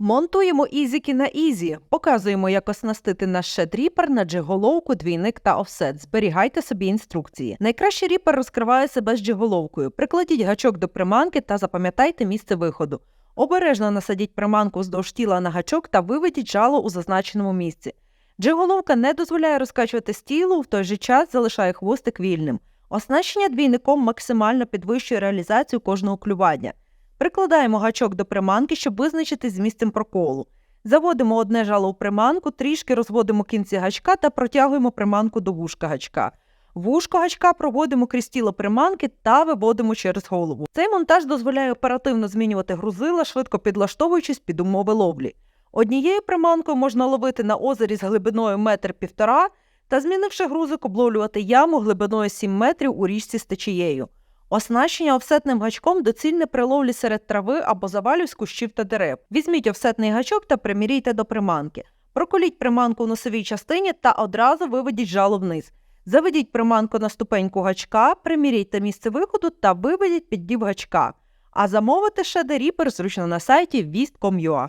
Монтуємо ізіки на ізі. Показуємо, як оснастити наш шед ріпер на джиголовку, двійник та офсет. Зберігайте собі інструкції. Найкраще ріпер розкриває себе з джиголовкою. Прикладіть гачок до приманки та запам'ятайте місце виходу. Обережно насадіть приманку вздовж тіла на гачок та виведіть жало у зазначеному місці. Джиголовка не дозволяє розкачувати стілу, в той же час залишає хвостик вільним. Оснащення двійником максимально підвищує реалізацію кожного клювання. Прикладаємо гачок до приманки, щоб визначити з місцем проколу. Заводимо одне жало у приманку, трішки розводимо кінці гачка та протягуємо приманку до вушка гачка. Вушко гачка проводимо крізь тіло приманки та виводимо через голову. Цей монтаж дозволяє оперативно змінювати грузила, швидко підлаштовуючись під умови ловлі. Однією приманкою можна ловити на озері з глибиною метр півтора та, змінивши грузик, обловлювати яму глибиною 7 метрів у річці з течією. Оснащення офсетним гачком доцільне при ловлі серед трави або завалів з кущів та дерев. Візьміть офсетний гачок та примірійте до приманки. Проколіть приманку в носовій частині та одразу виведіть жало вниз. Заведіть приманку на ступеньку гачка, примірійте місце виходу та виведіть піддів гачка. А замовити шедеріпер зручно на сайті vist.com.ua.